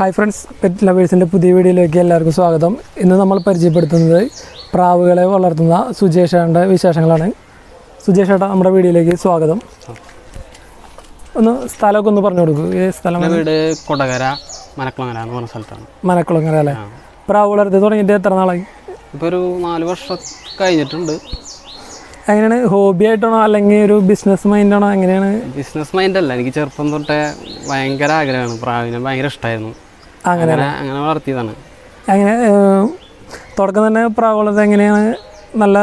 Hi friends pet ലവേഴ്സിന്റെ പുതിയ വീഡിയോയിലേക്ക് എല്ലാവർക്കും സ്വാഗതം. ഇന്ന് നമ്മൾ പരിചയപ്പെടുത്തുന്നത് പ്രാവുകളെ വളർത്തുന്ന സുജേഷേട്ടന്റെ വിശേഷങ്ങളാണ്. സുജേഷ് ഏട്ടാ നമ്മുടെ വീഡിയോയിലേക്ക് സ്വാഗതം. ഒന്ന് സ്ഥലമൊക്കെ ഒന്ന് പറഞ്ഞു കൊടുക്കൂ. ഈ സ്ഥലം വീട് കൊടകര മനക്കുളങ്ങര എന്ന് പറഞ്ഞ സ്ഥലത്താണ്. മനക്കുളങ്ങര അല്ലേ? പ്രാവ് വളർത്തി തുടങ്ങിയിട്ട് എത്ര നാളായി? ഇപ്പോൾ ഒരു നാല് വർഷം കഴിഞ്ഞിട്ടുണ്ട്. എങ്ങനെയാണ്? ഹോബി ആയിട്ടാണോ അല്ലെങ്കിൽ ഒരു ബിസിനസ് മൈൻഡാണോ എങ്ങനെയാണ്? ബിസിനസ് മൈൻഡ് അല്ല. എനിക്ക് ചെറുപ്പം തൊട്ടേ ഭയങ്കര ആഗ്രഹമാണ്. പ്രാവിനെ ഭയങ്കര ഇഷ്ടമായിരുന്നു അങ്ങനെ അങ്ങനെ വളർത്തിയതാണ്. അങ്ങനെ തുടക്കം തന്നെ പ്രാവ് വളർത്തുന്നത് എങ്ങനെയാണ്? നല്ല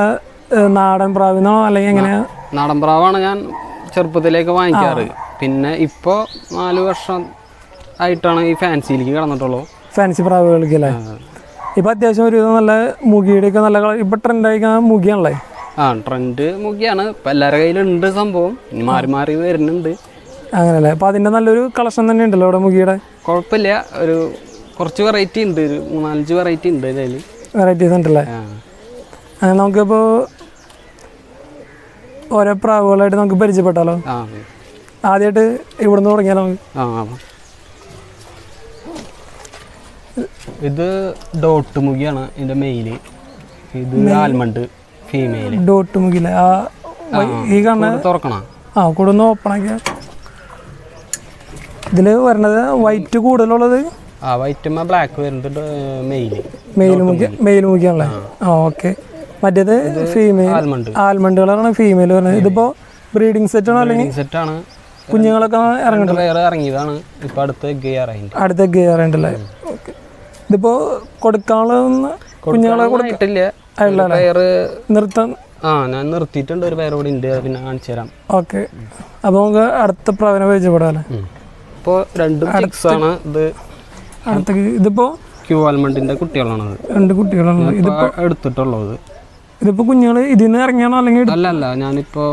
നാടൻ പ്രാവിനോ അല്ലെങ്കിൽ എങ്ങനെയാണ് നാടൻ പ്രാവാണ് ഞാൻ ചെറുപ്പത്തിലേക്ക് വാങ്ങിക്കാറ്. പിന്നെ ഇപ്പോൾ നാല് വർഷം ആയിട്ടാണ് ഈ ഫാൻസിയിലേക്ക് കടന്നിട്ടുള്ളൂ. ഫാൻസി പ്രാവുകൾക്ക് അല്ലേ? ഇപ്പം അത്യാവശ്യം ഒരു നല്ല മുഗിയുടെയൊക്കെ നല്ല കളർ ഇപ്പം ട്രെൻഡായിരിക്കുന്ന മുഖിയാണല്ലേ? ആ ട്രെൻഡ് മുഖിയാണ്. ഇപ്പം എല്ലാവരുടെ കയ്യിലുണ്ട് സംഭവം. മാറി മാറി വരുന്നുണ്ട്. അങ്ങനെയല്ലേ അപ്പം അതിന്റെ നല്ലൊരു കളക്ഷൻ തന്നെ ഉണ്ടല്ലോ ഇവിടെ മുഗിയുടെ കുഴപ്പമില്ല. ഒരു കുറച്ച് വെറൈറ്റി ഉണ്ട്. ഒരു മൂന്നാലഞ്ച് വെറൈറ്റി ഉണ്ട് അതിൽ. വെറൈറ്റീസ് ഉണ്ടല്ലേ? നമുക്കിപ്പോൾ ഓരോ പ്രാവുകളായിട്ട് നമുക്ക് പരിചയപ്പെട്ടാലോ? ആദ്യമായിട്ട് നിന്ന് തുടങ്ങിയാലോ. ഇത് ഡോട്ട് മുഖിയാണ് ഇതിന്റെ മെയിൽ ഇത് ആൽമണ്ട് ഫീമെയിൽ ഡോട്ട് മുഗില്ലേ ആ ഈ കാണുന്ന തുറക്കണ. ആ കൂടെ ഒന്ന് ഓപ്പൺ ആക്കിയ ഇതിൽ വരണത് വൈറ്റ് കൂടുതലുള്ളത്? ആ വൈറ്റമ്മ ബ്ലാക്ക് വരുന്നത് മെയിൽ മെയിൽ മുഖ്യ മെയിൽ മുഖ്യാണല്ലേ ആ. ഓക്കെ മറ്റേത് ഫീമെയിൽ ആൽമണ്ട് ആൽമണ്ട് കളറാണ് ഫീമെയിൽ വരുന്നത്. ഇതിപ്പോൾ ബ്രീഡിംഗ് സെറ്റ് ആണോ അല്ലെങ്കിൽ ആണ്. കുഞ്ഞുങ്ങളൊക്കെ ഇറങ്ങുന്നുണ്ട് വേറെ ഇറങ്ങിയതാണ്. ഇപ്പൊ അടുത്ത് ഗിയറായിട്ട് അടുത്ത കയറേണ്ടല്ലേ ഓക്കെ ഇതിപ്പോൾ കൊടുക്കാനുള്ള കുഞ്ഞുങ്ങളെ ആയിട്ടില്ല. പേര് നിർത്താൻ ആ ഞാൻ നിർത്തിയിട്ടുണ്ട്. ഒരു പേര് കൂടി ഉണ്ട്. പിന്നെ കാണിച്ചു തരാം. ഓക്കെ അപ്പോൾ നമുക്ക് അടുത്ത പ്രാവിനെ പരിചയപ്പെടാം അല്ലേ? ഇപ്പോൾ രണ്ടും ആണ്. ഇത് അടുത്ത ഇതിപ്പോൾ ക്യൂ ആൽമണ്ടിന്റെ കുട്ടികളാണത്. രണ്ട് കുട്ടികളാണ്. ഇതിപ്പോ ഇപ്പൊ എടുത്തിട്ടുള്ളത്. ഇതിപ്പോൾ കുഞ്ഞുങ്ങൾ ഇതിൽ നിന്ന് ഇറങ്ങിയാണോ അല്ലെങ്കിൽ അല്ല അല്ല ഞാനിപ്പോ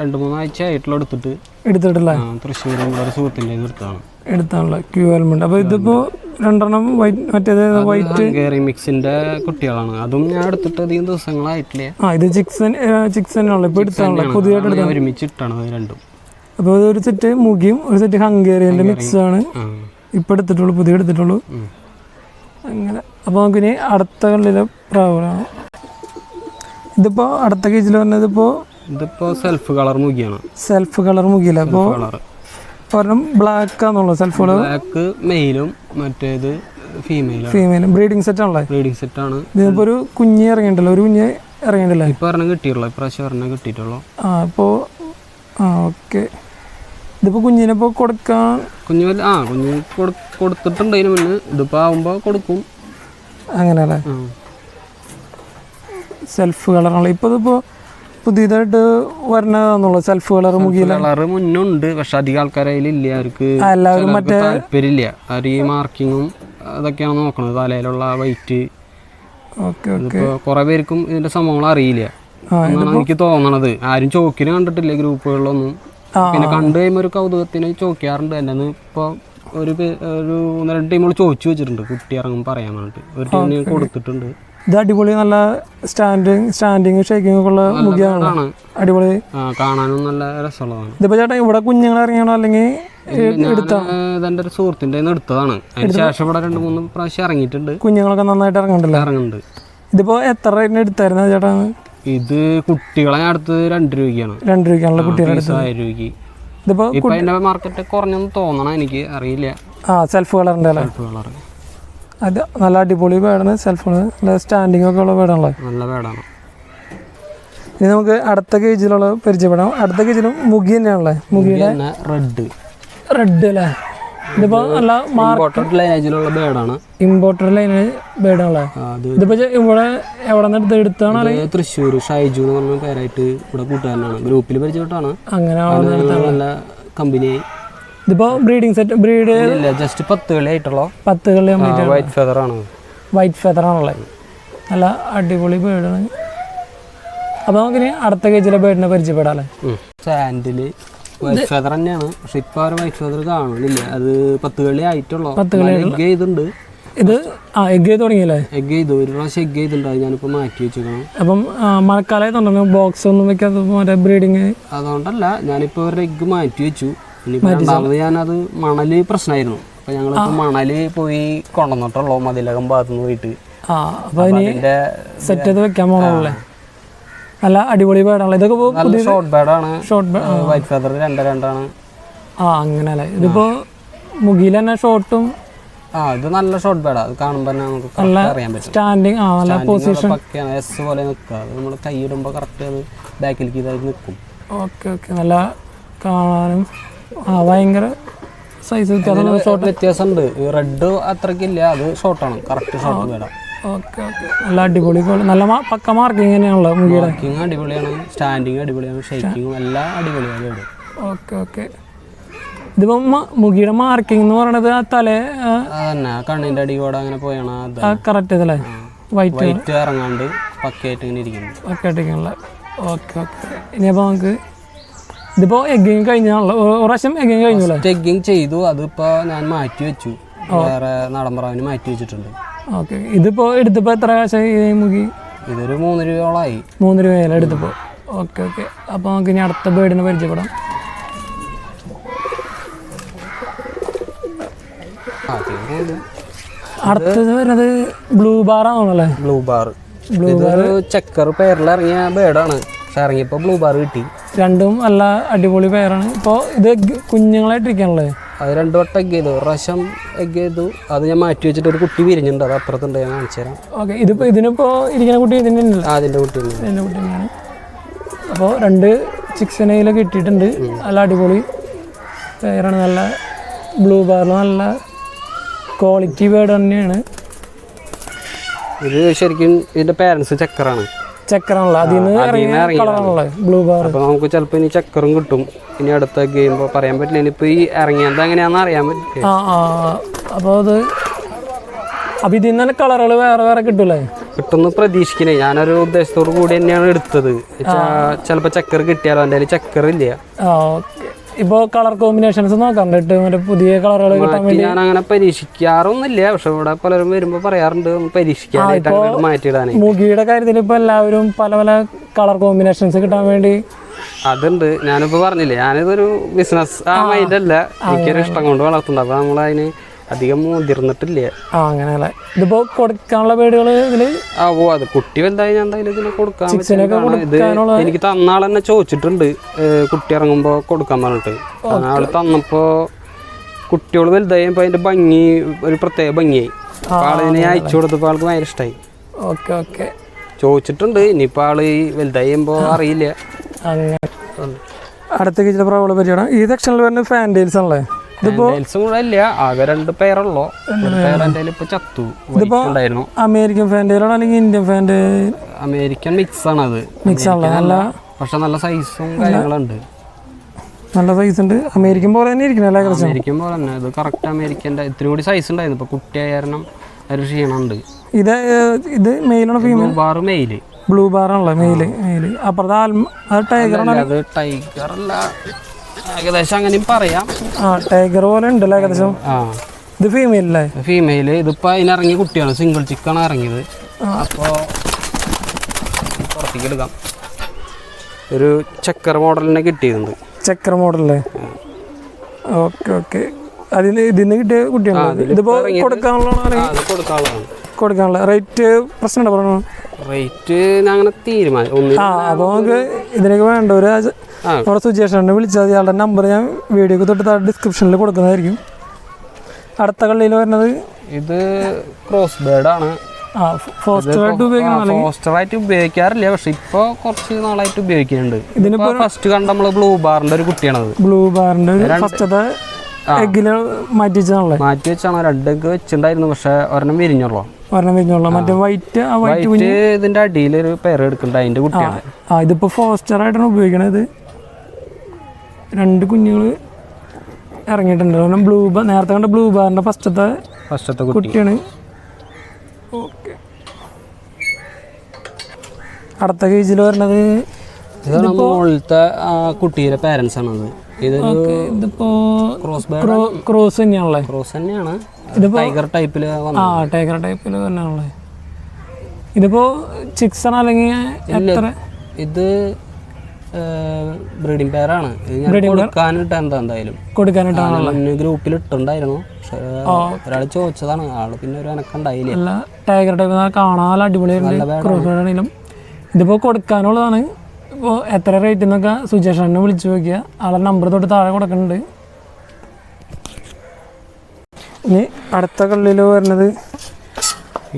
രണ്ട് മൂന്നാഴ്ച ആയിട്ടുള്ള എടുത്തിട്ട് എടുത്തിട്ടില്ല. തൃശ്ശൂർ ഒരു സുഹൃത്തിന്റെ എടുത്താണ് എടുത്താണല്ലോ ക്യൂ ആൽമണ്ട് അപ്പോൾ ഇതിപ്പോൾ രണ്ടെണ്ണം വൈറ്റ് മറ്റേത് വൈറ്റ് ഹംഗേറി മിക്സിന്റെ കുട്ടികളാണ്. അതും ഞാൻ എടുത്തിട്ട് അധികം ദിവസങ്ങളായിട്ടില്ല. ആ ഇത് ചിക്സൻ ചിക്സൻ ആണല്ലോ ഇപ്പോൾ എടുത്താണല്ലോ പുതിയതായിട്ട് ഒരുമിച്ചിട്ടാണ് രണ്ടും. അപ്പോൾ ഒരു സെറ്റ് മുഖിയും ഒരു സെറ്റ് ഹംഗേറിയന്റെ മിക്സ് ആണ് ഇപ്പൊ ഇപ്പോൾ എടുത്തിട്ടുള്ളൂ പുതിയ എടുത്തിട്ടുള്ളൂ. അങ്ങനെ. അപ്പോൾ നമുക്കിനി അടുത്ത കള്ളിലെ പ്രാവുകളാണ്. ഇതിപ്പോൾ അടുത്ത കേജിൽ പറഞ്ഞത് ഇപ്പോൾ ഇതിപ്പോ സെൽഫ് കളർ മുഖിയാണ്. സെൽഫ് കളർ മുഖിയില്ല? അപ്പോൾ ഒരെണ്ണം ബ്ലാക്ക് ആണെന്നുള്ളത് സെൽഫ് കളർ ബ്ലാക്ക് മെയിലും മറ്റേത് ഫീമെയിലും ഫീമെയിൽ ബ്രീഡിംഗ് സെറ്റ് ആണല്ലേ? ബ്രീഡിംഗ് സെറ്റ് ആണ്. ഇതിപ്പോൾ ഒരു കുഞ്ഞ് ഇറങ്ങിയിട്ടല്ലോ ഒരു കുഞ്ഞ് ഇറങ്ങിയിട്ടില്ല? ഇപ്പൊ ഒരെണ്ണം കിട്ടിയിട്ടുള്ളൂ. ഇപ്രാവശ്യം ഒരെണ്ണം കിട്ടിയിട്ടുള്ളൂ. ആ അപ്പോൾ ആ ഓക്കെ ഇതിപ്പോൾ കുഞ്ഞിനെ ഇപ്പോൾ കൊടുക്കാൻ കുഞ്ഞു വല്ല- ആ കുഞ്ഞു കൊടു കൊടുത്തിട്ടുണ്ട് അതിന് മുന്നേ. ഇതിപ്പോ ആവുമ്പോ കൊടുക്കും. അങ്ങനെയല്ലേ? സെൽഫ് കളറാണല്ലോ ഇപ്പോൾ ഇതിപ്പോൾ പുതിയതായിട്ട് വരണതാന്നുള്ളു. സെൽഫ് കളർ മുഖിയില കളറ് മുന്നുണ്ട്. പക്ഷെ അധികം ആൾക്കാരെ ഇല്ല അവർക്ക് എല്ലാവരും ചിലർക്ക് താല്പര്യമില്ല. അവർ ഈ മാർക്കിങ്ങും അതൊക്കെയാണ് നോക്കണത്. തലയിലുള്ള വൈറ്റ് ഓക്കെ ഓക്കെ. ഇതിപ്പോ കുറെ പേർക്കും ഇതിന്റെ സംഭവങ്ങൾ അറിയില്ല. എനിക്ക് തോന്നണത്. ആരും ചോക്കിന് കണ്ടിട്ടില്ല ഗ്രൂപ്പുകളിലൊന്നും. പിന്നെ കണ്ടു കഴിയുമ്പോൾ ഒരു കൗതുകത്തിന് ചോദിക്കാറുണ്ട്. എന്നെ ഇപ്പൊ ഒരു ഒരു ഒന്ന് രണ്ട് ടീമുകൾ ചോദിച്ചു വെച്ചിട്ടുണ്ട്. കുട്ടി ഇറങ്ങും പറയാൻ വേണ്ടിട്ട്. ഒരു ടീമിന് കൊടുത്തിട്ടുണ്ട്. ഇത് അടിപൊളി നല്ല സ്റ്റാൻഡിങ് സ്റ്റാൻഡിങ് ഷേക്കിംഗ് ഉള്ള മുഖ്യമാണ് അടിപൊളി. കാണാനും നല്ല രസമുള്ളതാണ്. ഇതിപ്പോ ചേട്ടാ ഇവിടെ കുഞ്ഞുങ്ങൾ ഇറങ്ങിയാണോ? അല്ലെങ്കിൽ ഞാൻ ഇതെന്റെ ഒരു സുഹൃത്തിന്റെ എടുത്തതാണ്. അതിന് ശേഷം ഇവിടെ രണ്ട് മൂന്ന് പ്രാവശ്യം ഇറങ്ങിയിട്ടുണ്ട്. കുഞ്ഞുങ്ങളൊക്കെ നന്നായിട്ട് ഇറങ്ങുന്നുണ്ട്. ഇതിപ്പോ എത്ര റേറ്റിന് എടുത്തായിരുന്നു ചേട്ടാ? ഇത് കുട്ടികളെ ഞാൻ അടുത്തത് രണ്ട് രൂപയ്ക്കാണ്. രണ്ട് രൂപയ്ക്കാണല്ലോ കുട്ടികളെ ആയിരം രൂപയ്ക്ക്. ഇതിപ്പോൾ ഇപ്പൊ അതിന്റെ മാർക്കറ്റ് കുറഞ്ഞെന്ന് തോന്നണം എനിക്ക് അറിയില്ല. ആ സെൽഫ് കളറിന്റെ സെൽഫ് കളർ അത് നല്ല അടിപൊളി പേടാണ് സെൽഫ് കളർ സ്റ്റാൻഡിങ് ഒക്കെ ഉള്ള പേടാണല്ലോ? നല്ല പേടാണ്. ഇനി നമുക്ക് അടുത്ത കേജിലുള്ള പരിചയപ്പെടാം. അടുത്ത കേജിലും മുഗി തന്നെയാണല്ലേ? മുഗിയുടെ റെഡ് റെഡ് അല്ലേ? ഇതിപ്പോൾ നല്ല ഇമ്പോർട്ടഡ് ലൈനേജിലുള്ള ബേഡാണ് ഇമ്പോർട്ടഡ് ലൈനേജ് ബേഡാണല്ലേ ഇതിപ്പോ ഇവിടെ എവിടെ നിന്ന് എടുത്ത് എടുത്താണോ തൃശ്ശൂർ ഷൈജു എന്ന് പറഞ്ഞ പേരായിട്ട് ഇവിടെ കൂട്ടുകാരനാണ്. ഗ്രൂപ്പിൽ പരിചയപ്പെട്ടാണ് അങ്ങനെ നല്ല കമ്പനി ഇതിപ്പോ ബ്രീഡിംഗ് സെറ്റ് ബ്രീഡ് ജസ്റ്റ് പത്ത് കളി ആയിട്ടുള്ള? പത്ത് കളി വൈറ്റ് ഫെദർ ആണ്. വൈറ്റ് ഫെദർ ആണല്ലേ? നല്ല അടിപൊളി ബേഡാണ് അപ്പൊ നമുക്കിനി അടുത്ത കേജിലെ ബേഡിനെ പരിചയപ്പെടാല്ലേ സാൻഡിൽ വൈറ്റ് ഫെദർ തന്നെയാണ്. പക്ഷെ ഇപ്പൊ ആ വൈറ്റ് ഫെദർ കാണുന്നില്ല. അത് പത്ത് കളി ആയിട്ടുള്ളൂ. എഗ് ചെയ്തുണ്ട് ഇത് ആ എഗ് ചെയ്ത് തുടങ്ങിയല്ലേ? എഗ് ചെയ്തു. ഒരു പ്രാവശ്യം എഗ് ചെയ്തിട്ടുണ്ട്. ഞാനിപ്പോ മാറ്റി വെച്ചേക്കണം. അപ്പം മഴക്കാലമായിട്ടുണ്ടല്ലോ ബോക്സ് ഒന്നും വെക്കാത്ത മറ്റേ ബ്രീഡിങ് അതുകൊണ്ടല്ല ഞാനിപ്പോ അവരുടെ എഗ് മാറ്റി വെച്ചു. ഇനിയിപ്പോ രണ്ടാമത് ഞാനത് മണൽ പ്രശ്നമായിരുന്നു അപ്പൊ ഞങ്ങളിപ്പോ മണൽ പോയി കൊണ്ടുവന്നിട്ടുള്ളൂ മതിലകം ഭാഗത്തുനിന്ന് പോയിട്ട് ആ അപ്പോൾ ഇനി അതിന്റെ സെറ്റ് ചെയ്ത് വെക്കാൻ പോകണല്ലേ നല്ല അടിപൊളി പേടാണല്ലോ? ഇതൊക്കെ ഷോർട്ട് ഷോർട്ട് വൈറ്റ് ഫെദർ രണ്ട് രണ്ടാണ്. ആ അങ്ങനെ അല്ലേ ഇതിപ്പോ മുഖിയിൽ തന്നെ ഷോർട്ടും ആ ഇത് നല്ല ഷോർട്ട് ബേഡാ അത് കാണുമ്പോൾ തന്നെ നമുക്ക് അറിയാൻ പറ്റും. സ്റ്റാൻഡിങ് ആ നല്ല പൊസിഷൻ പക്കയാണ്. എസ് പോലെ നിൽക്കുക. അത് നമ്മൾ കൈ ഇടുമ്പോൾ കറക്റ്റ് അത് ബാക്കിലേക്ക് ഇതായി നിൽക്കും ഓക്കെ ഓക്കെ. നല്ല കാണാനും ആ ഭയങ്കര സൈസ് വ്യത്യാസം ഷോർട്ട് വ്യത്യാസമുണ്ട്. റെഡ് അത്രയ്ക്കില്ല അത് ഷോർട്ടാണ് കറക്റ്റ് ഷോർട്ട് ബേഡാ ഓക്കെ ഓക്കെ. നല്ല അടിപൊളി നല്ല പക്ക മാർക്കിംഗ് തന്നെയാണല്ലോ മുഖിയുടെ? അടിപൊളിയാണ്. സ്റ്റാൻഡിങ് അടിപൊളിയാണ്. ഷേക്കിങ്ങും എല്ലാം അടിപൊളിയാണ് ഇവിടെ. Okay okay. ഇതിപ്പം മുഖിയുടെ മാർക്കിംഗ് എന്ന് പറയണത് ആ തല അതന്നെ കണ്ണിന്റെ അടിയോടെ അങ്ങനെ പോയാണ്. കറക്റ്റ് ഇതല്ലേ വൈറ്റ് വൈറ്റ് ഇറങ്ങാണ്ട് പക്കയായിട്ട് ഇങ്ങനെ ഇരിക്കുന്നു. ഒക്കെ ഇരിക്കണല്ലേ ഓക്കെ ഓക്കെ. ഇനിയപ്പോൾ നമുക്ക് ഇതിപ്പോൾ എഗ്ഗിങ് കഴിഞ്ഞാണല്ലോ ഒരു പ്രാവശ്യം എഗ്ഗിങ് കഴിഞ്ഞു എഗ്ഗിങ് ചെയ്തു. അതിപ്പോ ഞാൻ മാറ്റി വെച്ചു. വേറെ നാടൻപറാവിന് മാറ്റി വെച്ചിട്ടുണ്ട്. ഓക്കെ. ഇതിപ്പോ എടുത്തപ്പോ എത്ര കാശായി ഈ മുഖി? ഇതൊരു മൂന്ന് രൂപയോളമായി മൂന്ന് രൂപയല്ല എടുത്തപ്പോ? Okay okay. അപ്പോൾ നമുക്ക് ഇനി അടുത്ത ബേഡിനെ പരിചയപ്പെടാം. അടുത്തത് വരുന്നത് ബ്ലൂ ബാർ ആണല്ലേ? Blue bar. ബ്ലൂ ചെക്കർ പേരിൽ ഇറങ്ങിയ ബേഡാണ് ഇറങ്ങിയപ്പോ ബ്ലൂ ബാർ കിട്ടി. രണ്ടും നല്ല അടിപൊളി പേരാണ്. ഇപ്പോ ഇത് കുഞ്ഞുങ്ങളായിട്ടിരിക്കാനുള്ളത് അത് രണ്ടു വട്ടം എഗ് ചെയ്തു. ഒരു പ്രാവശ്യം എഗ് ചെയ്തു. അത് ഞാൻ മാറ്റി വെച്ചിട്ട് ഒരു കുട്ടി വിരിഞ്ഞിട്ടുണ്ട്. അത് അപ്പുറത്തുണ്ട്. ഞാൻ കാണിച്ചു തരാം. ഓക്കെ ഇതിപ്പോൾ ഇതിനിപ്പോ ഇരിക്കുന്ന കുട്ടി ഇതിന്റെ ആ, അതിന്റെ കുട്ടി ഉണ്ട്. ഇതിന്റെ കുട്ടി തന്നെയാണ്. അപ്പോൾ രണ്ട് ചിക്സിനയിലൊക്കെ ഇട്ടിട്ടുണ്ട്. നല്ല അടിപൊളി പേരാണ്. നല്ല ബ്ലൂ ബാറിൽ നല്ല ക്വാളിറ്റി ബേർഡ് തന്നെയാണ്. ഇത് ശരിക്കും ഇതിന്റെ പേരൻസ് ചക്കറാണ് ചക്കറാണല്ലോ അതിൽ നിന്ന് ഇറങ്ങിയ ബ്ലൂ ബാർ അപ്പോൾ നമുക്ക് ഇനി ചക്കറും കിട്ടും. ഇനി അടുത്ത ഗെയിം പറയാൻ പറ്റില്ല. ഇനിയിപ്പോ ഈ ഇറങ്ങിയത് എങ്ങനെയാണെന്ന് അറിയാൻ പറ്റില്ല. ആ ആ അപ്പോൾ അത് അപ്പോൾ ഇതിൽ നിന്ന് തന്നെ കളറുകൾ വേറെ വേറെ കിട്ടൂലേ? കിട്ടുന്ന പ്രതീക്ഷിക്കണേ ഞാനൊരു ഉദ്ദേശത്തോടു കൂടി തന്നെയാണ് എടുത്തത്. ചിലപ്പോ ചക്കർ കിട്ടിയാലോ? എന്തായാലും ചക്കറില്ല ചക്കർ ഇല്ല. ആ ഓക്കെ. ഇപ്പോൾ കളർ കോമ്പിനേഷൻസ് നോക്കാറുണ്ട് മറ്റേ പുതിയ കളറുകൾ കിട്ടാൻ വേണ്ടി. ഞാൻ അങ്ങനെ പരീക്ഷിക്കാറൊന്നുമില്ല. പക്ഷെ ഇവിടെ പലരും വരുമ്പോൾ പറയാറുണ്ട് പരീക്ഷിക്കാനായിട്ട് മുഖിയുടെ കാര്യത്തിൽ ഇപ്പോൾ എല്ലാവരും പല പല കളർ കോമ്പിനേഷൻസ് കിട്ടാൻ വേണ്ടി. അതുണ്ട്. ഞാനിപ്പോ പറഞ്ഞില്ലേ ഞാനിതൊരു ബിസിനസ് ആ മൈൻഡ് അല്ല. എനിക്കൊരു ഇഷ്ടം കൊണ്ട് വളർത്തുന്നുണ്ട് അപ്പൊ നമ്മളതിന് അധികം മുതിർന്നിട്ടില്ല. ആ അങ്ങനെയല്ലേ. ഇതിപ്പോ കൊടുക്കാനുള്ള പേടുകൾ ഇതിൽ? ആ ഓ അത് കുട്ടി വലുതായി ഞാൻ എന്തായാലും ഇതിന് കൊടുക്കാൻ. ഇത് കൊടുക്കാനുള്ള- എനിക്ക് തന്നാൾ തന്നെ ചോദിച്ചിട്ടുണ്ട്. ഏ, കുട്ടി ഇറങ്ങുമ്പോ കൊടുക്കാൻ പറഞ്ഞിട്ട്. ആൾ തന്നപ്പോ കുട്ടികൾ വലുതായപ്പോ അതിന്റെ ഭംഗി ഒരു പ്രത്യേക ഭംഗിയായി. അപ്പൊ ആളിനെ അയച്ചു കൊടുത്തപ്പോ ആൾക്ക് ഭയങ്കര ഇഷ്ടമായി ഓക്കെ ഓക്കെ. ചോദിച്ചിട്ടുണ്ട്. ഇനിയിപ്പോ ആൾ ഈ വലുതായുമ്പോ അറിയില്ല. അങ്ങനെ. അടുത്ത പ്രാവുകളെ പറ്റിയാണ്. ഈ സെക്ഷനിൽ വരുന്ന ഫാന്റെയിൽസ് ആണല്ലേ? അമേരിക്കൻ ഫാന്റെയിലാണോ അല്ലെങ്കിൽ ഇന്ത്യൻ ഫാന്റെയിൽ അമേരിക്കൻ മിക്സ് ആണ് അത് മിക്സ് ആണല്ലോ നല്ല പക്ഷെ നല്ല സൈസും കാര്യങ്ങളുണ്ട്. നല്ല സൈസ് ഉണ്ട്. അമേരിക്കൻ പോലെ തന്നെ ഇരിക്കണല്ലേ ഏകദേശം അമേരിക്കൻ പോലെ തന്നെ. ഇത് കറക്റ്റ് അമേരിക്കന്റെ ഇത്തിരി കൂടി സൈസ് ഉണ്ടായിരുന്നു. ഇപ്പൊ കുട്ടിയായ കാരണം ഒരു ക്ഷീണമുണ്ട്. ഇത് ഇത് മെയിലാണോ female bar male blue bar ആണല്ലോ മെയിൽ മെയിൽ അപ്പുറത്തെ ആൽമ അത് ടൈഗർ അത് ടൈഗർ അല്ല. ഏകദേശം അങ്ങനെയും പറയാം. ആ ടൈഗർ പോലെ ഉണ്ടല്ലോ ഏകദേശം? ആ. ഇത് ഫീമെയിൽ അല്ലേ ഫീമെയിൽ ഇതിപ്പോ അതിനിറങ്ങിയ കുട്ടിയാണ് സിംഗിൾ ചിക്കൻ ഇറങ്ങിയത്. അപ്പോ പുറത്തേക്ക് എടുക്കാം. ഒരു ചക്കർ മോഡലിനെ കിട്ടിയിട്ടുണ്ട്. ചക്കർ മോഡലല്ലേ ഓക്കെ ഓക്കെ അതിന് ഇതിന് കിട്ടിയ കുട്ടിയാണ് ഇതിപ്പോ അത് കൊടുക്കാനുള്ളതാണ്. കൊടുക്കാനുള്ള റേറ്റ് പ്രശ്നമുണ്ടോ പറഞ്ഞു? റേറ്റ് അങ്ങനെ തീരുമാനം അപ്പോൾ നമുക്ക് ഇതിനൊക്കെ വേണ്ട. ഒരു നമ്മുടെ സുജേഷനെ വിളിച്ചാൽ മതി. അയാളുടെ നമ്പർ ഞാൻ വീഡിയോക്ക് തൊട്ട് ഡിസ്ക്രിപ്ഷനിൽ കൊടുക്കുന്നതായിരിക്കും. അടുത്ത കള്ളിയിൽ വരുന്നത്? ഇത് ക്രോസ് ബേഡ് ആണ് ഉപയോഗിക്കാറില്ല. പക്ഷെ ഇപ്പൊ കുറച്ച് നാളായിട്ട് ഉപയോഗിക്കുന്നുണ്ട്. ഇതിനിപ്പോ ഫസ്റ്റ് കണ്ട നമ്മൾ ബ്ലൂ ബാറിന്റെ ഒരു കുട്ടിയാണത്. ബ്ലൂ ബാറിന്റെ ഒരു ഫസ്റ്റത്തെ എഗ്ഗിൽ മാറ്റി വെച്ചാണല്ലേ മാറ്റി വെച്ചാണ്. രണ്ട് എഗ് വെച്ചിണ്ടായിരുന്നു പക്ഷെ ഒരെണ്ണം വിരിഞ്ഞുള്ളൂ. ഒരെണ്ണം മറ്റേ വൈറ്റ് വൈറ്റ് ഇതിന്റെ അടിയിൽ ഒരു പേര് എടുക്കുന്നുണ്ട്. അതിന്റെ കുട്ടിയാണ്. ഇതിപ്പോ ഫോസ്റ്റർ ആയിട്ടാണ് ഉപയോഗിക്കണത്. രണ്ട് കുഞ്ഞുങ്ങൾ ഇറങ്ങിയിട്ടുണ്ട്. കാരണം ബ്ലൂ ബാർ നേരത്തെ കണ്ട ബ്ലൂ ബാറിന്റെ ഫസ്റ്റത്തെ ഫസ്റ്റത്തെ കുട്ടിയാണ്. ഓക്കെ. അടുത്ത കേജിൽ വരണത് മുകളിലത്തെ കുട്ടിയുടെ പാരൻസ് ആണത് ഇതിപ്പോ ക്രോസ് തന്നെയാണല്ലേ? ക്രോസ് തന്നെയാണ്. ടൈഗർ ടൈപ്പിൽ ആ ടൈഗർ ടൈപ്പിൽ തന്നെയാണല്ലേ ഇതിപ്പോ ചിക്സ് ആണ് അല്ലെങ്കിൽ എത്ര? ഇത് ബ്രീഡിംഗ് പെയറാണ് കൊടുക്കാനിട്ട് എന്താ എന്തായാലും. കൊടുക്കാനായിട്ടാണ് ഗ്രൂപ്പിൽ ഇട്ടുണ്ടായിരുന്നു ഒരാൾ ചോദിച്ചതാണ്. ആൾ പിന്നെ ഒരു അനക്കുണ്ടായില്ല ടൈഗർ ടൈപ്പ് കാണാൻ നല്ല ഇതിപ്പോ കൊടുക്കാനുള്ളതാണ്. ഇപ്പോ എത്ര റേറ്റ് എന്നൊക്കെ സുജേഷനെ വിളിച്ചു നോക്കിയ. ആളെ നമ്പർ തൊട്ട് താഴെ കൊടുക്കുന്നുണ്ട്. ഇനി അടുത്ത കള്ളിയിൽ വരുന്നത്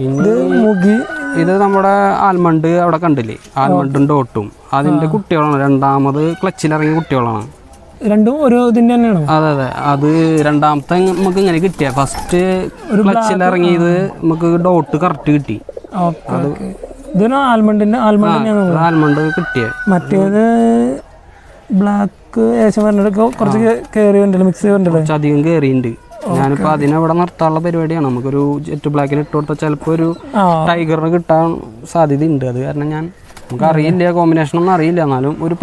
ഇത് മുഗി ഇത് നമ്മുടെ ആൽമണ്ട് അവിടെ കണ്ടില്ലേ? ആൽമണ്ടും ഡോട്ടും. അതിന്റെ കുട്ടികളാണ്. രണ്ടാമത് ക്ലച്ചിലിറങ്ങിയ കുട്ടികളാണ്. രണ്ടും ഒരു ഇതിന്റെ തന്നെയാണ്? അതെ അതെ. അത് രണ്ടാമത്തെ നമുക്ക് ഇങ്ങനെ കിട്ടിയ. ഫസ്റ്റ് ക്ലച്ചിലിറങ്ങിയത് നമുക്ക് ഡോട്ട് കറക്റ്റ് കിട്ടി. ഇതൊരു ആൽമണ്ടിന്റെ ആൽമണ്ട് അത് ആൽമണ്ട് കിട്ടിയ. മറ്റേത് ബ്ലാക്ക് ഏശം പറഞ്ഞിട്ട് കുറച്ച് കയറി വരുന്നുണ്ടല്ലോ മിക്സ് വരുന്നുണ്ടല്ലോ കുറച്ച് അധികം കയറിയിട്ടുണ്ട് ഞാനിപ്പോ അതിനെ ഇവിടെ നിർത്താനുള്ള പരിപാടിയാണ്. നമുക്കൊരു ജെറ്റ് ബ്ലാക്കിന് ഇട്ട് കൊടുത്താൽ ചിലപ്പോ ഒരു ടൈഗറിന് കിട്ടാൻ സാധ്യത ഉണ്ട് അത് കാരണം ഞാൻ നമുക്ക് അറിയില്ല കോമ്പിനേഷൻ ഒന്നും അറിയില്ല. എന്നാലും ഒരു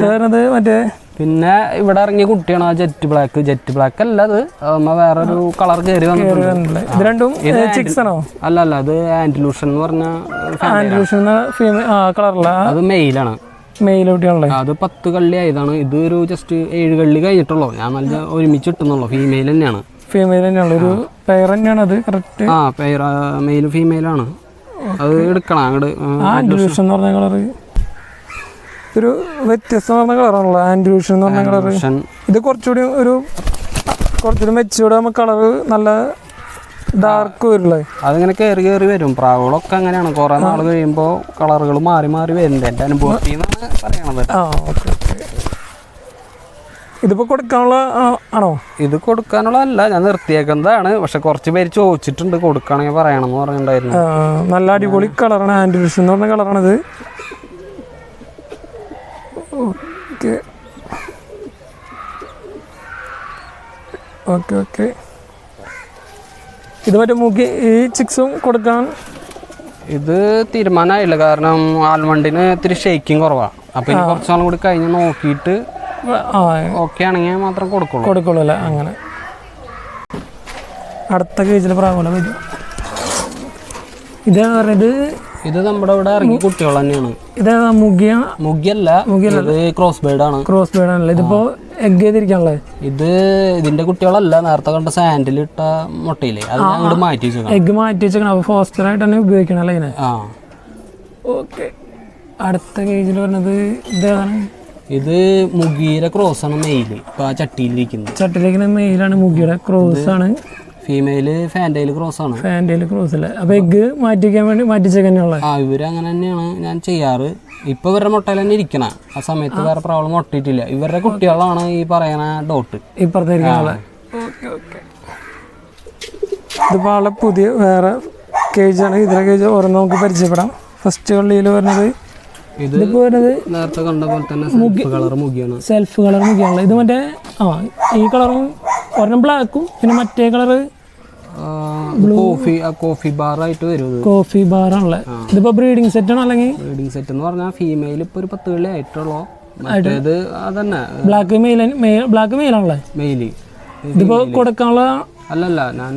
വരുന്നത് മറ്റേ? പിന്നെ ഇവിടെ ഇറങ്ങിയ കുട്ടിയാണ് ആ ജെറ്റ് ബ്ലാക്ക് ജെറ്റ് ബ്ലാക്ക് അല്ല അത്. വേറൊരു കളർ കയറി വന്നിട്ടുണ്ട്. അല്ല അല്ല അത് ആന്റിലൂഷൻ എന്ന് പറഞ്ഞ അത് മെയിലാണ് മെയിൽ കുട്ടിയാണല്ലേ അത് പത്ത് കള്ളി ആയതാണ്. ഇത് ഒരു ജസ്റ്റ് ഏഴ് കള്ളി കഴിഞ്ഞിട്ടുള്ളൂ. ഞാൻ നല്ല ഒരുമിച്ച് കിട്ടുന്നുള്ളൂ. ഫീമെയിൽ തന്നെയാണ്. ഫീമെയിൽ തന്നെയാണ് ഒരു പെയർ തന്നെയാണ് അത് കറക്റ്റ് ആ പെയർ മെയിൽ ഫീമെയിലാണ് അത് എടുക്കണം. അങ്ങോട്ട് ആൻഡ്രൂഷൻ എന്ന് പറഞ്ഞ കളറ് ഒരു വ്യത്യസ്തം പറഞ്ഞ കളറാണല്ലോ ആൻഡ്രൂഷൻ എന്ന് പറഞ്ഞ കളറ് ഇത് കുറച്ചുകൂടി ഒരു കുറച്ചുകൂടി മെച്ചൂടെ നമുക്ക് കളറ് നല്ല ഡാർക്ക് അതിങ്ങനെ കയറി കയറി വരും. പ്രാവുകളൊക്കെ അങ്ങനെയാണ്. കുറെ നാൾ കഴിയുമ്പോൾ കളറുകൾ മാറി മാറി വരുന്നുണ്ട് എന്റെ അനുഭവത്തിൽ നിന്നാണ് പറയണത്. ആ ഓക്കെ ഓക്കെ. ഇതിപ്പോൾ കൊടുക്കാനുള്ള ആ, ആണോ? ഇത് കൊടുക്കാനുള്ളതല്ല. ഞാൻ നിർത്തിയേക്കുന്നതാണ്. പക്ഷെ കുറച്ച് പേര് ചോദിച്ചിട്ടുണ്ട് കൊടുക്കണമെങ്കിൽ പറയണമെന്ന് പറഞ്ഞിട്ടുണ്ടായിരുന്നു. നല്ല അടിപൊളി കളറാണ് ആൻഡ്രൂഷൻ എന്ന് പറഞ്ഞ കളറാണിത്. ഓക്കെ. Okay okay. ഇത് മറ്റേ മൂക്കി ഈ ചിക്സും കൊടുക്കാൻ? ഇത് തീരുമാനമായില്ല കാരണം ആൽമണ്ടിന് ഇത്തിരി ഷേക്കിങ് കുറവാണ് അപ്പം ഇനി കുറച്ച് നാളും കൂടി കഴിഞ്ഞ് നോക്കിയിട്ട് ഓക്കെ ആണെങ്കിൽ മാത്രം കൊടുക്കുള്ളൂ. കൊടുക്കുള്ളൂ അല്ലേ? അങ്ങനെ. അടുത്ത കേജിൽ പ്രാവല വരും. ഇതാണ് പറഞ്ഞത് ഇത് നമ്മുടെ ഇവിടെ ഇറങ്ങിയ കുട്ടികൾ തന്നെയാണ്. ഇത് മുഗിയ മുഗിയല്ല ഇത് ക്രോസ് ബേർഡ് ആണ്. ക്രോസ് ബേഡ് ആണല്ലേ? ഇതിപ്പോ എഗ് ചെയ്തിരിക്കാനുള്ളത് ഇത് ഇതിന്റെ കുട്ടികളല്ല നേരത്തെ കണ്ട സാൻഡിൽ ഇട്ട മുട്ടയില്ലേ? അത് അങ്ങോട്ട് മാറ്റി വെച്ചേക്കണം. എഗ് മാറ്റി വെച്ചാൽ അപ്പോൾ ഫോസ്റ്റർ ആയിട്ട് തന്നെ ഉപയോഗിക്കണല്ലേ ഇതിനെ ആ. ഓക്കെ അടുത്ത കേജിൽ പറഞ്ഞത് ഇതാണ് ഇത് മുഗീര ക്രോസ് ആണ് മെയിൽ ഇപ്പൊ ആ ചട്ടിയിലിരിക്കുന്നത്. ചട്ടിയിലിരിക്കുന്ന മെയിലാണ് മുഗിയുടെ ക്രോസ് ആണ്. ഫീമെയിൽ ഫാന്റയിൽ ക്രോസ് ആണ്. ഫാന്റയിൽ ക്രോസ് അല്ലേ അപ്പൊ എഗ് മാറ്റിക്കാൻ വേണ്ടി മാറ്റിച്ചേക്ക് തന്നെയുള്ളത് ആ ഇവർ അങ്ങനെ തന്നെയാണ് ഞാൻ ചെയ്യാറ്. ഇപ്പൊ ഇവരുടെ മുട്ടയിൽ തന്നെ ഇരിക്കണ. ആ സമയത്ത് വേറെ പ്രോബ്ലം മുട്ടിയിട്ടില്ല ഇവരുടെ കുട്ടികളാണ് ഈ പറയണ ഡോട്ട് ഇപ്പുറത്തെ ഇരിക്കാനുള്ളത് ഓക്കെ ഓക്കെ ഇതിപ്പോൾ പുതിയ വേറെ കേജാണ് ഇതിലെ കേജ് ഓരോന്ന് നമുക്ക് പരിചയപ്പെടാം. ഫസ്റ്റ് കള്ളിയിൽ വരുന്നത് ഇത് ഇതിപ്പോൾ വരുന്നത് നേരത്തെ കണ്ട പോലെ തന്നെ സെൽഫ് കളർ മുഖിയാണ് സെൽഫ് കളർ മുഖ്യമാണല്ലോ ഇത് മറ്റേ ആ ഈ കളറും ഒരെണ്ണം ബ്ലാക്കും പിന്നെ മറ്റേ കളറ് കോഫി കോഫി ബാർ ആയിട്ട് വരും കോഫി ബാറാണല്ലേ ഇതിപ്പോ ബ്രീഡിംഗ് സെറ്റ് ആണോ അല്ലെങ്കിൽ ബ്രീഡിംഗ് സെറ്റ് എന്ന് പറഞ്ഞാൽ ഫീമെയിൽ ഇപ്പൊ ഒരു പത്ത് കളി ആയിട്ടുള്ളൂ. മറ്റേത് അതന്നെ. ബ്ലാക്ക് മെയിൽ ബ്ലാക്ക് മെയിലാണല്ലേ മെയിൽ ഇതിപ്പോ കൊടുക്കാനുള്ള അല്ലല്ല ഞാൻ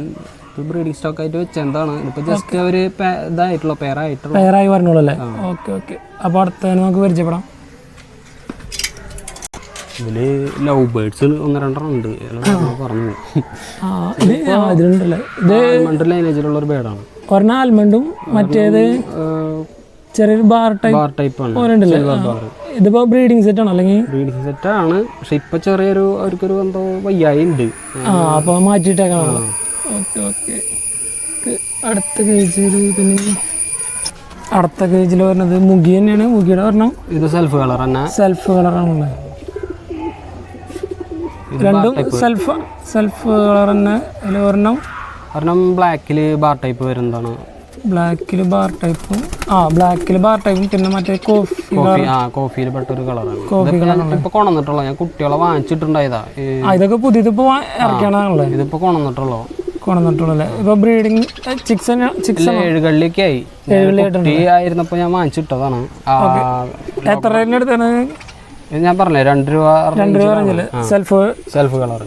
ബ്രീഡിംഗ് സ്റ്റോക്ക് ആയിട്ട് വെച്ചെന്താണ്. ഇപ്പൊ ജസ്റ്റ് ഒരു ഇതായിട്ടുള്ള പേരായിട്ടുള്ള പേരായി പറഞ്ഞോളൂ അല്ലേ? ഓക്കെ ഓക്കെ അപ്പൊ അടുത്ത നമുക്ക് പരിചയപ്പെടാം. ഇതിൽ ലവ് ബേർഡ്സ് ഒന്ന് രണ്ടെണ്ണം ഉണ്ട് പറഞ്ഞു. ഇതിലുണ്ടല്ലേ. ഇത് മണ്ട് ലൈനേജിലുള്ള ഒരു ബേഡാണ്. ഒരെണ്ണം ആൽമണ്ടും മറ്റേത് ചെറിയൊരു ബാർ ടൈപ്പ് ബാർ ടൈപ്പ് ആണ് ഓരണ്ടല്ലേ ഇതിപ്പോ ബ്രീഡിംഗ് സെറ്റ് ആണോ അല്ലെങ്കിൽ? ബ്രീഡിംഗ് സെറ്റ് ആണ് പക്ഷെ ഇപ്പൊ ചെറിയൊരു അവർക്കൊരു എന്തോ വയ്യായി ഉണ്ട് ആ അപ്പോൾ മാറ്റിയിട്ടേക്കാണോ. Okay okay. അടുത്ത കേജിൽ പിന്നെ അടുത്ത കേജിൽ വരുന്നത് മുഖി തന്നെയാണ്. മുഗിയുടെ ഒരെണ്ണം ഇത് സെൽഫ് കളർ തന്നെ. സെൽഫ് കളറാണുള്ളത് രണ്ടും സെൽഫ് സെൽഫ് കളർ തന്നെ. അതിൽ ഒരെണ്ണം കാരണം ബ്ലാക്കിൽ ബാർ ടൈപ്പ് വരുന്നതാണ്. ബ്ലാക്കിൽ ബാർ ടൈപ്പും ആ ബ്ലാക്കിൽ ബാർ ടൈപ്പും പിന്നെ മറ്റേ കോഫി ആ കോഫിയിൽ പെട്ടൊരു കളറാണ് കോഫി ഞാൻ ഇപ്പൊ കൊണന്നിട്ടുള്ള. ഞാൻ കുട്ടികളെ വാങ്ങിച്ചിട്ടുണ്ടായതാ ഇതൊക്കെ പുതിയത് ഇപ്പോൾ ഇറക്കിയാണല്ലേ ഇതിപ്പോ കൊണന്നിട്ടുള്ളോ. കൊണ്ടുവന്നിട്ടുള്ളൂ അല്ലേ? ഇപ്പോൾ ബ്രീഡിങ് ചിക്സ് ചിക്സ് ഇതിൽ ഏഴ് കള്ളിയൊക്കെ ആയി കുട്ടി ആയിരുന്നപ്പോ ഞാൻ വാങ്ങിച്ചിട്ടതാണ്. എത്ര എടുത്താണ് ഞാൻ പറഞ്ഞേ രണ്ട് രൂപ രണ്ട് രൂപ പറഞ്ഞില്ലേ സെൽഫ് സെൽഫ് കളർ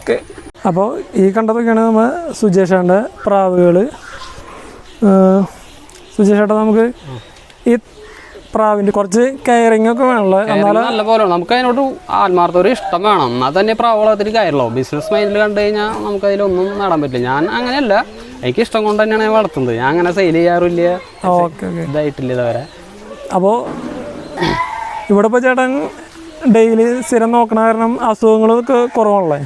ഓക്കെ. അപ്പോൾ ഈ കണ്ടതൊക്കെയാണ് നമ്മൾ സുജേഷേന്റെ പ്രാവുകൾ സുജേഷേട്ട നമുക്ക് ഈ പ്രാവിന്റെ കുറച്ച് കെയറിങ് ഒക്കെ വേണമല്ലോ നല്ല പോലെ. നമുക്ക് അതിനോട് ആത്മാർത്ഥ ഒരു ഇഷ്ടം വേണം. എന്നാൽ തന്നെ പ്രാവളത്തിന് കയറുള്ളൂ ബിസിനസ് മൈൻഡിൽ കണ്ടു കഴിഞ്ഞാൽ നമുക്ക് അതിലൊന്നും നടാൻ പറ്റില്ല. ഞാൻ അങ്ങനെയല്ല. എനിക്ക് ഇഷ്ടം കൊണ്ട് തന്നെയാണ് ഞാൻ വളർത്തുന്നത്. ഞാൻ അങ്ങനെ സെയിൽ ചെയ്യാറില്ല ഓക്കെ ഓക്കെ. ഇതായിട്ടില്ല ഇതുവരെ. അപ്പോൾ ഇവിടെ ഇപ്പോൾ ചേട്ടൻ ഡെയിലി സ്ഥിരം നോക്കണ കാരണം അസുഖങ്ങളൊക്കെ കുറവാണല്ലേ?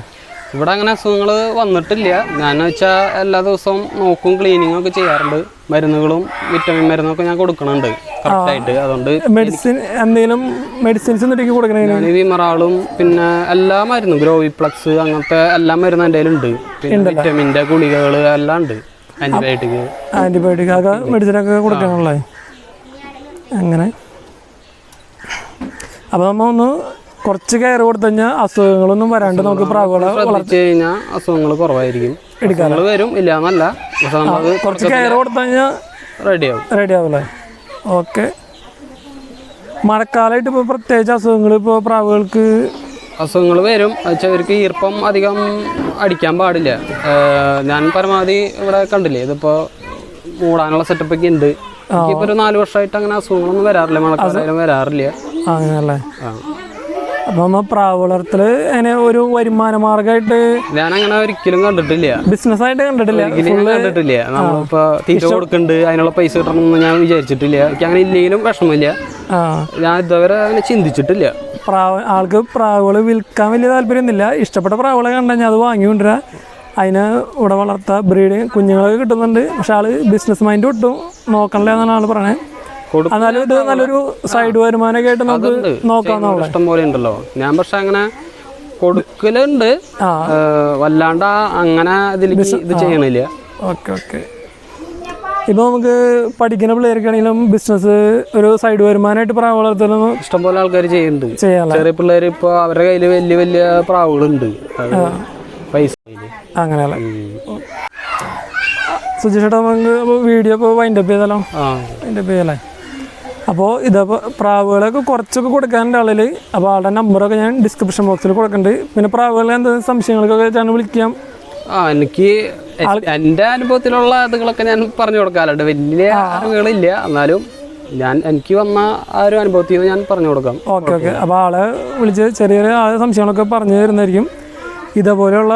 ഇവിടെ അങ്ങനെ അസുഖങ്ങൾ വന്നിട്ടില്ല. ഞാൻ വെച്ചാൽ എല്ലാ ദിവസവും നോക്കും ക്ലീനിങ്ങും ഒക്കെ ചെയ്യാറുണ്ട്. മരുന്നുകളും വിറ്റമിൻ മരുന്നൊക്കെ ഞാൻ കൊടുക്കണുണ്ട്. കറക്റ്റായിട്ട് അതുകൊണ്ട് മെഡിസിൻ എന്തെങ്കിലും മെഡിസിൻസ് കൊടുക്കണേ? ഞാൻ വിമറാളും പിന്നെ എല്ലാ മരുന്നും ഗ്രോവിപ്ലക്സ് അങ്ങനത്തെ എല്ലാ മരുന്നും എന്റെ കയ്യിലുണ്ട്. പിന്നെ വിറ്റമിന്റെ ഗുളികകൾ എല്ലാം ഉണ്ട്. ആന്റിബയോട്ടിക് ആന്റിബയോട്ടിക് ഒക്കെ മെഡിസിനൊക്കെ കൊടുക്കണല്ലേ അങ്ങനെ അപ്പോൾ നമ്മൾ ഒന്ന് കുറച്ച് കെയർ കൊടുത്തു കഴിഞ്ഞാൽ അസുഖങ്ങളൊന്നും വരാണ്ട് നമുക്ക് പ്രാവുകളെ വളർത്തി കഴിഞ്ഞാൽ അസുഖങ്ങൾ കുറവായിരിക്കും. എടുക്കാൻ വരും ഇല്ല എന്നല്ല. പക്ഷെ കുറച്ച് കെയർ കൊടുത്തു കഴിഞ്ഞാൽ റെഡിയാവും. Ready ആവില്ലേ okay. മഴക്കാലമായിട്ട് ഇപ്പോൾ പ്രത്യേകിച്ച് അസുഖങ്ങൾ ഇപ്പോൾ പ്രാവുകൾക്ക് അസുഖങ്ങൾ വരും. വെച്ചാൽ അവർക്ക് ഈർപ്പം അധികം അടിക്കാൻ പാടില്ല. ഞാൻ പരമാവധി ഇവിടെ കണ്ടില്ലേ? ഇതിപ്പോൾ മൂടാനുള്ള സെറ്റപ്പ് ഒക്കെ ഉണ്ട്. എനിക്കിപ്പോൾ ഒരു നാല് വർഷമായിട്ട് അങ്ങനെ അസുഖങ്ങളൊന്നും വരാറില്ല. മഴക്കാലം വരാറില്ല. അപ്പോൾ നമ്മൾ പ്രാവ് വളർത്തൽ അങ്ങനെ ഒരു വരുമാന മാർഗമായിട്ട് ഞാൻ അങ്ങനെ ഒരിക്കലും കണ്ടിട്ടില്ല. ബിസിനസ് ആയിട്ട് കണ്ടിട്ടില്ല. കണ്ടിട്ടില്ല നമ്മളിപ്പോ തീറ്റ കൊടുക്കുന്നുണ്ട് അതിനുള്ള പൈസ കിട്ടണമെന്ന് ഞാൻ വിചാരിച്ചിട്ടില്ല. എനിക്ക് അങ്ങനെ ഇല്ലെങ്കിലും വിഷമമില്ല. ഞാൻ ഇതുവരെ അങ്ങനെ ചിന്തിച്ചിട്ടില്ല. പ്രാവ് ആൾക്ക് പ്രാവുകൾ വിൽക്കാൻ വലിയ താല്പര്യമൊന്നുമില്ല. ഇഷ്ടപ്പെട്ട പ്രാവുകളെ കണ്ടു ഞാൻ അത് വാങ്ങിക്കൊണ്ടിരാ അതിനെ ഇവിടെ വളർത്തുക ബ്രീഡ് കുഞ്ഞുങ്ങളൊക്കെ കിട്ടുന്നുണ്ട്. പക്ഷെ ആൾ ബിസിനസ് മൈൻഡ് കിട്ടും നോക്കണില്ല എന്നാണ് ആൾ കൊടുക്കും എന്നാലും ഇത് നല്ലൊരു സൈഡ് വരുമാനമൊക്കെ ആയിട്ട് നമുക്ക് നോക്കാന്നുള്ളത് ഇഷ്ടം പോലെ ഉണ്ടല്ലോ. ഞാൻ പക്ഷെ അങ്ങനെ കൊടുക്കലുണ്ട്. വല്ലാണ്ട് അങ്ങനെ ഇതിലേക്ക് ഇത് ചെയ്യണില്ല. Okay okay. ഇപ്പോൾ നമുക്ക് പഠിക്കുന്ന പിള്ളേർക്കാണെങ്കിലും ബിസിനസ് ഒരു സൈഡ് വരുമാനമായിട്ട് പ്രാവ് വളർത്തലും ഇഷ്ടംപോലെ ആൾക്കാർ ചെയ്യുന്നുണ്ട്. ചെറിയ പിള്ളേർ ഇപ്പോൾ അവരുടെ കയ്യിൽ വലിയ വലിയ പ്രാവുകളുണ്ട്. പൈസ അങ്ങനെയല്ല? സുജേഷേട്ടാ നമുക്ക് വീഡിയോ ഇപ്പോൾ വൈൻഡപ്പ് ചെയ്താലോ? വൈൻഡപ്പ് ചെയ്യല്ലേ? അപ്പോൾ ഇതപ്പോൾ പ്രാവുകളൊക്കെ കുറച്ചൊക്കെ കൊടുക്കാനുണ്ട് ആളിൽ. അപ്പോൾ ആളുടെ നമ്പറൊക്കെ ഞാൻ ഡിസ്ക്രിപ്ഷൻ ബോക്സിൽ കൊടുക്കുന്നുണ്ട് പിന്നെ പ്രാവുകളെ എന്തെങ്കിലും സംശയങ്ങൾക്കൊക്കെ ഞാൻ വിളിക്കാം. ആ എനിക്ക് എന്റെ അനുഭവത്തിലുള്ള ഇതുകളൊക്കെ ഞാൻ പറഞ്ഞു കൊടുക്കാറുണ്ട് വലിയ അറിവുകളില്ല. എന്നാലും ഞാൻ എനിക്ക് വന്ന ആ ഒരു അനുഭവത്തിൽ നിന്ന് ഞാൻ പറഞ്ഞു കൊടുക്കാം. Okay okay. അപ്പോൾ ആളെ വിളിച്ച് ചെറിയ ചെറിയ ആളെ സംശയങ്ങളൊക്കെ പറഞ്ഞു തരുന്നതായിരിക്കും. ഇതേപോലെയുള്ള